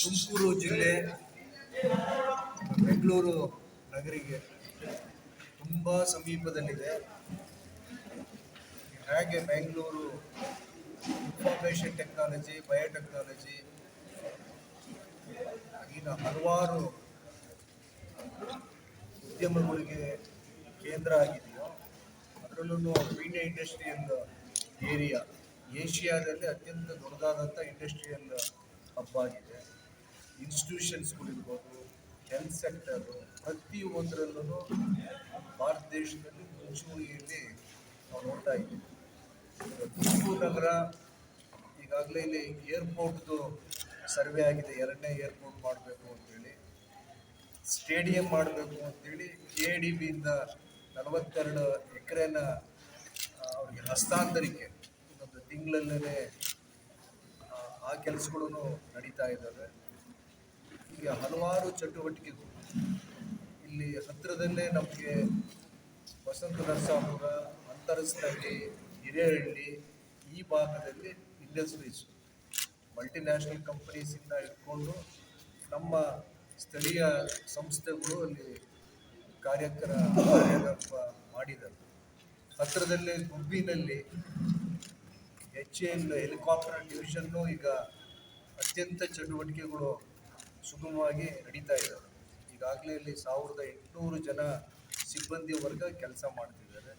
ತುಮಕೂರು ಜಿಲ್ಲೆ ಬೆಂಗಳೂರು ನಗರಿಗೆ ತುಂಬ ಸಮೀಪದಲ್ಲಿದೆ. ಹೇಗೆ ಬೆಂಗಳೂರು ಇನ್ಫಾರ್ಮೇಷನ್ ಟೆಕ್ನಾಲಜಿ ಬಯೋಟೆಕ್ನಾಲಜಿ ಆಗಿನ ಹಲವಾರು ಉದ್ಯಮಗಳಿಗೆ ಕೇಂದ್ರ ಆಗಿದೆಯೋ ಅದರಲ್ಲೂ ಮೀಡಿಯಾ ಇಂಡಸ್ಟ್ರಿಯಲ್ ಏರಿಯಾ, ಏಷ್ಯಾದಲ್ಲಿ ಅತ್ಯಂತ ದೊಡ್ಡದಾದಂಥ ಇಂಡಸ್ಟ್ರಿಯಲ್ ಹಬ್ ಆಗಿದೆ. ಇನ್ಸ್ಟಿಟ್ಯೂಷನ್ಸ್ಗಳಿರ್ಬೋದು ಹೆಲ್ತ್ ಸೆಕ್ಟರು ಪ್ರತಿಯೊಂದರಲ್ಲೂ ಭಾರತ ದೇಶದಲ್ಲಿ ಮುಂಚೂಣಿಯಲ್ಲಿ ನಾವು ನೋಡ್ತಾ ಇದ್ದೀವಿ. ತುಮಕೂರು ನಗರ ಈಗಾಗಲೇ ಇಲ್ಲಿ ಏರ್ಪೋರ್ಟ್ದು ಸರ್ವೆ ಆಗಿದೆ, ಎರಡನೇ ಏರ್ಪೋರ್ಟ್ ಮಾಡಬೇಕು ಅಂತೇಳಿ. ಸ್ಟೇಡಿಯಂ ಮಾಡಬೇಕು ಅಂತೇಳಿ ಕೆ ಡಿ ಬಿಯಿಂದ ನಲವತ್ತೆರಡು ಎಕರೆನ ಅವ್ರಿಗೆ ಹಸ್ತಾಂತರಿಕೆ ಇನ್ನೊಂದು ತಿಂಗಳಲ್ಲೇ ಆ ಕೆಲಸಗಳು ನಡೀತಾ ಇದ್ದಾವೆ. ಈಗ ಹಲವಾರು ಚಟುವಟಿಕೆಗಳು. ಇಲ್ಲಿ ಹತ್ತಿರದಲ್ಲೇ ನಮಗೆ ವಸಂತ ನರಸಾಪುರ ಅಂತರಸ್ಥಳ್ಳಿ, ಹಿರೇಹಳ್ಳಿ ಈ ಭಾಗದಲ್ಲಿ ಇಂಡಸ್ಟ್ರೀಸ್ ಮಲ್ಟಿನ್ಯಾಷನಲ್ ಕಂಪನೀಸಿಂದ ಇಟ್ಕೊಂಡು ನಮ್ಮ ಸ್ಥಳೀಯ ಸಂಸ್ಥೆಗಳು ಅಲ್ಲಿ ಕಾರ್ಯಕರ ಮಾಡಿದರು. ಹತ್ತಿರದಲ್ಲೇ ಗುಬ್ಬಿನಲ್ಲಿ ಎಚ್ ಎಲ್ ಹೆಲಿಕಾಪ್ಟರ್ ಡಿವಿಷನ್ನು ಈಗ ಅತ್ಯಂತ ಚಟುವಟಿಕೆಗಳು ಸುಗಮವಾಗಿ ನಡೀತಾ ಇದ್ದಾವೆ. ಈಗಾಗಲೇ ಇಲ್ಲಿ ಸಾವಿರದ ಎಂಟುನೂರು ಜನ ಸಿಬ್ಬಂದಿ ವರ್ಗ ಕೆಲಸ ಮಾಡ್ತಿದ್ದಾರೆ.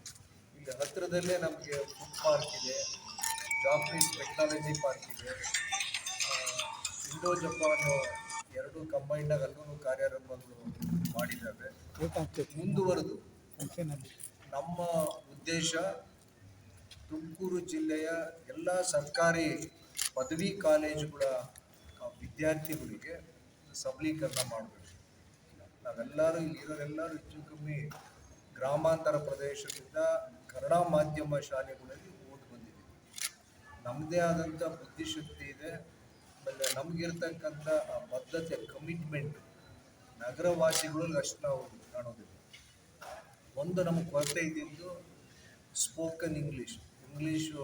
ಇಲ್ಲಿ ಹತ್ತಿರದಲ್ಲೇ ನಮಗೆ ಫುಡ್ ಪಾರ್ಕ್ ಇದೆ ಜಾಪನೀಸ್ ಟೆಕ್ನಾಲಜಿ ಪಾರ್ಕ್ ಇದೆ. ಇಂಡೋ ಜಪಾನ್ ಎರಡು ಕಂಬೈಂಡಾಗಿ ಅಲ್ಲೂ ಕಾರ್ಯಾರಂಭಗಳು ಮಾಡಿದ್ದಾವೆ. ಮುಂದುವರೆದು ನಮ್ಮ ಉದ್ದೇಶ ತುಮಕೂರು ಜಿಲ್ಲೆಯ ಎಲ್ಲ ಸರ್ಕಾರಿ ಪದವಿ ಕಾಲೇಜುಗಳ ವಿದ್ಯಾರ್ಥಿಗಳಿಗೆ ಸಬಲೀಕರಣ ಮಾಡಬೇಕು. ನಾವೆಲ್ಲರೂ ಇಲ್ಲಿರೋರೆಲ್ಲರೂ ಹೆಚ್ಚು ಕಮ್ಮಿ ಗ್ರಾಮಾಂತರ ಪ್ರದೇಶದಿಂದ ಕನ್ನಡ ಮಾಧ್ಯಮ ಶಾಲೆಗಳಲ್ಲಿ ಓದಿ ಬಂದಿದ್ದೀವಿ ನಮ್ಮದೇ ಆದಂಥ ಬುದ್ಧಿಶಕ್ತಿ ಇದೆ. ಆಮೇಲೆ ನಮಗಿರ್ತಕ್ಕಂಥ ಆ ಬದ್ಧತೆ ಕಮಿಟ್ಮೆಂಟ್ ನಗರವಾಸಿಗಳಲ್ಲಿ ಅಷ್ಟು ನಾವು ಕಾಣೋದಿಲ್ಲ. ಒಂದು ನಮಗೆ ಕೊರತೆ ಇದ್ದಿದ್ದು ಸ್ಪೋಕನ್ ಇಂಗ್ಲೀಷ್ ಇಂಗ್ಲೀಷು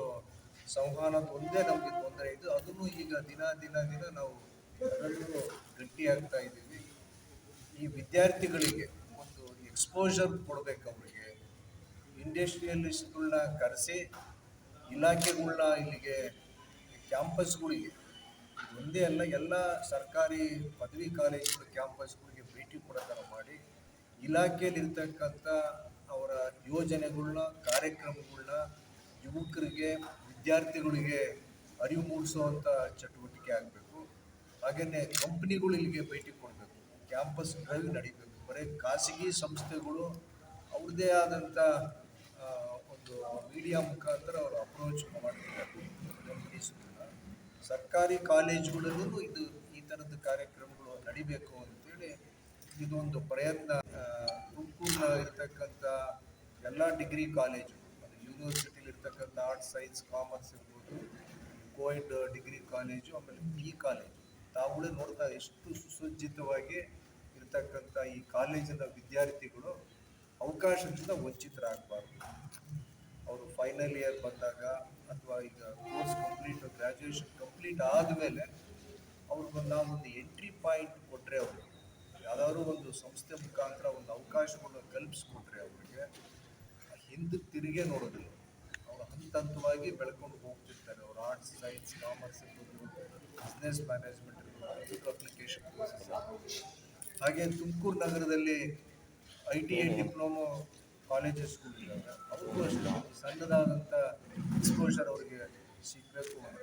ಸಂವಹನದ ಒಂದೇ ನಮಗೆ ತೊಂದರೆ ಇದ್ದು ಅದನ್ನು ಈಗ ದಿನ ದಿನ ದಿನ ನಾವು ಅದರಲ್ಲೂ ಗಟ್ಟಿಯಾಗ್ತಾ ಇದ್ದೀವಿ. ಈ ವಿದ್ಯಾರ್ಥಿಗಳಿಗೆ ಒಂದು ಎಕ್ಸ್ಪೋಜರ್ ಕೊಡಬೇಕು ಅವರಿಗೆ. ಇಂಡಸ್ಟ್ರಿಯಲಿಸ್ಟ್ಗಳನ್ನ ಕರೆಸಿ ಇಲಾಖೆಗಳನ್ನ ಇಲ್ಲಿಗೆ ಕ್ಯಾಂಪಸ್ಗಳಿಗೆ ಒಂದೇ ಅಲ್ಲ, ಎಲ್ಲ ಸರ್ಕಾರಿ ಪದವಿ ಕಾಲೇಜುಗಳ ಕ್ಯಾಂಪಸ್ಗಳಿಗೆ ಭೇಟಿ ಕೊಡೋ ಥರ ಮಾಡಿ, ಇಲಾಖೆಯಲ್ಲಿರ್ತಕ್ಕಂಥ ಅವರ ಯೋಜನೆಗಳನ್ನ ಕಾರ್ಯಕ್ರಮಗಳನ್ನ ಯುವಕರಿಗೆ, ವಿದ್ಯಾರ್ಥಿಗಳಿಗೆ ಅರಿವು ಮೂಡಿಸುವಂಥ ಚಟುವಟಿಕೆ ಆಗಬೇಕು. ಹಾಗೆಯೇ ಕಂಪ್ನಿಗಳು ಇಲ್ಲಿಗೆ ಭೇಟಿ ಕೊಡಬೇಕು. ಕ್ಯಾಂಪಸ್ ಡ್ರೈವ್ ನಡಿಬೇಕು. ಬರೀ ಖಾಸಗಿ ಸಂಸ್ಥೆಗಳು ಅವ್ರದ್ದೇ ಆದಂಥ ಒಂದು ಮೀಡಿಯಾ ಮುಖಾಂತರ ಅವರು ಅಪ್ರೋಚ್ ಮಾಡ್ತಿದ್ದಾರೆ. ಸರ್ಕಾರಿ ಕಾಲೇಜುಗಳಲ್ಲೂ ಇದು ಈ ಥರದ ಕಾರ್ಯಕ್ರಮಗಳು ನಡಿಬೇಕು ಅಂತೇಳಿ ಇದೊಂದು ಪ್ರಯತ್ನ ಇರ್ತಕ್ಕಂಥ ಎಲ್ಲ ಡಿಗ್ರಿ ಕಾಲೇಜು, ಅದು ಯೂನಿವರ್ಸಿಟಿಲಿ ಇರ್ತಕ್ಕಂಥ ಆರ್ಟ್ಸ್ ಸೈನ್ಸ್ ಕಾಮರ್ಸ್ ಇರ್ಬೋದು ಕೋವಿಡ್ ಡಿಗ್ರಿ ಕಾಲೇಜು, ಆಮೇಲೆ ಬಿ ಕಾಲೇಜು. ತಾವುಗಳೇ ನೋಡ್ತಾ ಎಷ್ಟು ಸುಸಜ್ಜಿತವಾಗಿ ಇರತಕ್ಕಂಥ ಈ ಕಾಲೇಜಿನ ವಿದ್ಯಾರ್ಥಿಗಳು ಅವಕಾಶದಿಂದ ವಂಚಿತರಾಗಬಾರ್ದು. ಅವರು ಫೈನಲ್ ಇಯರ್ ಬಂದಾಗ ಅಥವಾ ಈಗ ಕೋರ್ಸ್ ಕಂಪ್ಲೀಟ್ ಗ್ರ್ಯಾಜುಯೇಷನ್ ಕಂಪ್ಲೀಟ್ ಆದಮೇಲೆ ಅವ್ರಿಗೊಂದು ಒಂದು ಎಂಟ್ರಿ ಪಾಯಿಂಟ್ ಕೊಟ್ಟರೆ ಅವರು ಯಾವ್ದಾದ್ರು ಒಂದು ಸಂಸ್ಥೆ ಮುಖಾಂತರ ಒಂದು ಅವಕಾಶವನ್ನು ಕಲ್ಪಿಸ್ಕೊಟ್ರೆ ಅವರಿಗೆ ಹಿಂದೆ ತಿರುಗೇ ನೋಡೋದಿಲ್ಲ. ಅವರು ಹಂತ ಹಂತವಾಗಿ ಬೆಳ್ಕೊಂಡು ಹೋಗ್ತಿರ್ತಾರೆ. ಅವ್ರು ಆರ್ಟ್ಸ್ ಸೈನ್ಸ್ ಕಾಮರ್ಸ್ ಇರ್ಬೋದು ಬಿಸ್ನೆಸ್ ಮ್ಯಾನೇಜ್ಮೆಂಟ್ ಅಪ್ಲಿಕೇಶನ್ ಹಾಗೆ ತುಮಕೂರು ನಗರದಲ್ಲಿ ಐ ಟಿ ಐ ಡಿಪ್ಲೊಮೊ ಕಾಲೇಜಸ್ಗಳಿದ್ದಾವೆ ಅವಕ್ಕೂ ಅಷ್ಟು ಸಣ್ಣದಾದಂಥ ಎಕ್ಸ್ಪೋಜರ್ ಅವರಿಗೆ ಸಿಗಬೇಕು ಅಂತ.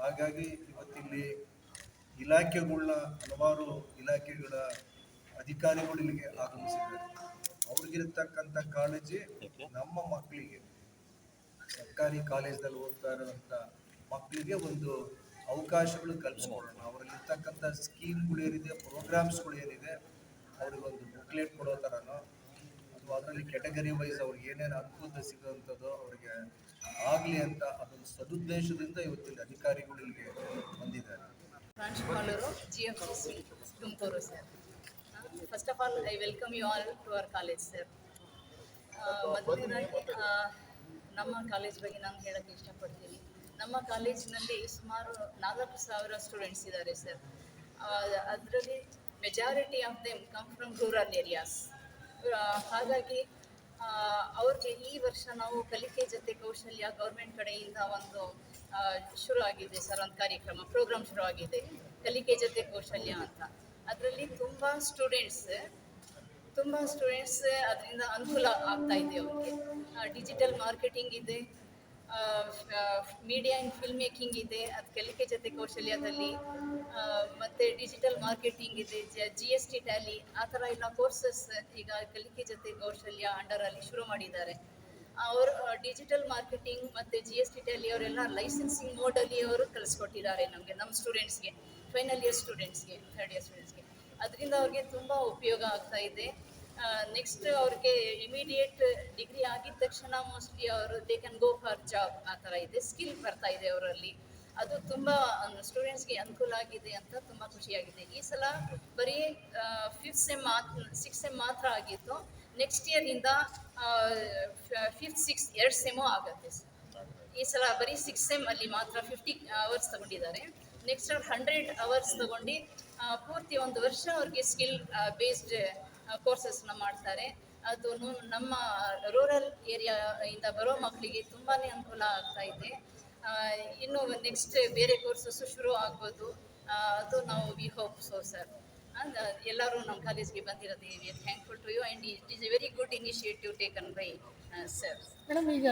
ಹಾಗಾಗಿ ಇವತ್ತಿಲ್ಲಿ ಇಲಾಖೆಗಳನ್ನ ಹಲವಾರು ಇಲಾಖೆಗಳ ಅಧಿಕಾರಿಗಳು ಇಲ್ಲಿಗೆ ಆಗಮಿಸಿದ್ದಾರೆ. ಅವ್ರಿಗಿರ್ತಕ್ಕಂಥ ಕಾಳಜಿ ನಮ್ಮ ಮಕ್ಕಳಿಗೆ. ಸರ್ಕಾರಿ ಕಾಲೇಜ್ದಲ್ಲಿ ಓದ್ತಾ ಇರೋಂಥ ಮಕ್ಕಳಿಗೆ ಒಂದು ಅವಕಾಶಗಳು ಕಲ್ಪಿಸ್ಕೊಡೋಣ ಅವರಲ್ಲಿರ್ತಕ್ಕಂಥ ಸ್ಕೀಮ್ಗಳು ಏನಿದೆ ಪ್ರೋಗ್ರಾಮ್ಸ್ಗಳು ಏನಿದೆ ಅವ್ರಿಗೊಂದು ಬುಕ್ಲೆಟ್ ಕೊಡೋ ಥರನೋ, ಅಥವಾ ಅದರಲ್ಲಿ ಕೆಟಗರಿ ವೈಸ್ ಅವ್ರಿಗೆ ಏನೇನು ಅನುಕೂಲ ಸಿಗೋವಂಥದ್ದು ಅವರಿಗೆ ಆಗಲಿ ಅಂತ ಅದೊಂದು ಸದುದ್ದೇಶದಿಂದ ಇವತ್ತಿನ ಅಧಿಕಾರಿಗಳು ಇಲ್ಲಿಗೆ ಬಂದಿದ್ದಾರೆ. ಪ್ರಾಂಶುಪಾಲರು G F C Tumakuru sir. First of all I welcome you all to our college sir ಮೊದಲನೇದಾಗಿ ನಮ್ಮ ಕಾಲೇಜ್ ಬಗ್ಗೆ ನಾನು ಹೇಳಕ್ಕೆ ಇಷ್ಟಪಡ್ತೀನಿ. ನಮ್ಮ ಕಾಲೇಜಿನಲ್ಲಿ ಸುಮಾರು ನಾಲ್ಕು ಸಾವಿರ ಸ್ಟೂಡೆಂಟ್ಸ್ ಇದ್ದಾರೆ ಸರ್ ಅದರಲ್ಲಿ majority of them come from rural areas ಹಾಗಾಗಿ ಅವರಿಗೆ ಈ ವರ್ಷ ನಾವು ಕಲಿಕೆ ಜೊತೆ ಕೌಶಲ್ಯ ಗೌರ್ಮೆಂಟ್ ಕಡೆಯಿಂದ ಒಂದು ಶುರು ಆಗಿದೆ ಸರ್ ಒಂದು ಕಾರ್ಯಕ್ರಮ ಪ್ರೋಗ್ರಾಮ್ ಶುರು ಆಗಿದೆ. ಕಲಿಕೆ ಜೊತೆ ಕೌಶಲ್ಯ ಅಂತ. ಅದರಲ್ಲಿ ತುಂಬ ಸ್ಟೂಡೆಂಟ್ಸ್ ತುಂಬ ಸ್ಟೂಡೆಂಟ್ಸ್ ಅದರಿಂದ ಅನುಕೂಲ ಆಗ್ತಾ ಇದೆ ಅವ್ರಿಗೆ. ಡಿಜಿಟಲ್ ಮಾರ್ಕೆಟಿಂಗ್ ಇದೆ. ಮೀಡಿಯಾ ಇನ್ ಫಿಲ್ಮ್ ಮೇಕಿಂಗ್ ಇದೆ, ಅದು ಕಲಿಕೆ ಜೊತೆ ಕೌಶಲ್ಯದಲ್ಲಿ ಮತ್ತು ಡಿಜಿಟಲ್ ಮಾರ್ಕೆಟಿಂಗ್ ಇದೆ, ಜಿ ಎಸ್ ಟಿ ಟ್ಯಾಲಿ ಆ ಥರ ಎಲ್ಲ ಕೋರ್ಸಸ್ ಈಗ ಕಲಿಕೆ ಜೊತೆ ಕೌಶಲ್ಯ ಅಂಡರಲ್ಲಿ ಶುರು ಮಾಡಿದ್ದಾರೆ. ಅವರು ಡಿಜಿಟಲ್ ಮಾರ್ಕೆಟಿಂಗ್ ಮತ್ತು ಜಿ ಎಸ್ ಟಿ ಟ್ಯಾಲಿ ಅವರೆಲ್ಲ ಲೈಸೆನ್ಸಿಂಗ್ ಮೋಡಲ್ಲಿ ಅವರು ಕಲಿಸ್ಕೊಟ್ಟಿದ್ದಾರೆ ನಮಗೆ ನಮ್ಮ ಸ್ಟೂಡೆಂಟ್ಸ್ಗೆ ಫೈನಲ್ ಇಯರ್ ಸ್ಟೂಡೆಂಟ್ಸ್ಗೆ ಥರ್ಡ್ ಇಯರ್ ಸ್ಟೂಡೆಂಟ್ಸ್ಗೆ ಅದರಿಂದ ಅವ್ರಿಗೆ ತುಂಬ ಉಪಯೋಗ ಆಗ್ತಾ ಇದೆ. ನೆಕ್ಸ್ಟ್ ಅವ್ರಿಗೆ ಇಮಿಡಿಯೇಟ್ ಡಿಗ್ರಿ ಆಗಿದ ತಕ್ಷಣ ಮೋಸ್ಟ್ಲಿ ಅವರು they can go for job ಆ ಥರ ಇದೆ. ಸ್ಕಿಲ್ ಬರ್ತಾ ಇದೆ ಅವರಲ್ಲಿ. ಅದು ತುಂಬ ಸ್ಟೂಡೆಂಟ್ಸ್ಗೆ ಅನುಕೂಲ ಆಗಿದೆ ಅಂತ ತುಂಬ ಖುಷಿಯಾಗಿದೆ. ಈ ಸಲ ಬರೀ ಫಿಫ್ತ್ ಸೆಮ್ ಮಾತ್ರ ಸಿಕ್ಸ್ ಸೆಮ್ ಮಾತ್ರ ಆಗಿತ್ತು. ನೆಕ್ಸ್ಟ್ ಇಯರಿಂದ ಫಿಫ್ತ್ ಸಿಕ್ಸ್ ಎರಡು ಸೆಮು ಆಗುತ್ತೆ. ಈ ಸಲ ಬರೀ ಸಿಕ್ಸ್ ಸೆಮ್ ಅಲ್ಲಿ ಮಾತ್ರ ಫಿಫ್ಟಿ ಅವರ್ಸ್ ತಗೊಂಡಿದ್ದಾರೆ. ನೆಕ್ಸ್ಟ್ ಅವ್ರು ಹಂಡ್ರೆಡ್ ಅವರ್ಸ್ ತಗೊಂಡು ಪೂರ್ತಿ ಒಂದು ವರ್ಷ ಅವ್ರಿಗೆ ಸ್ಕಿಲ್ ಬೇಸ್ಡ್ ಕೋರ್ಸಸ್ನ ಮಾಡ್ತಾರೆ. ಅದು ನಮ್ಮ ರೂರಲ್ ಏರಿಯಾ ಇಂದ ಬರೋ ಮಕ್ಕಳಿಗೆ ತುಂಬಾ ಅನುಕೂಲ ಆಗ್ತಾ ಇದೆ. ಇನ್ನು ನೆಕ್ಸ್ಟ್ ಬೇರೆ ಕೋರ್ಸಸ್ಸು ಶುರು ಆಗ್ಬೋದು. ಅದು ನಾವು ವಿ ಹೋಪ್ ಸೋ ಸರ್ ಎಲ್ಲರೂ ನಮ್ಮ ಕಾಲೇಜ್ಗೆ ಬಂದಿರೋದು thankful to you and it is a very good initiative taken by sir madam ಈಗ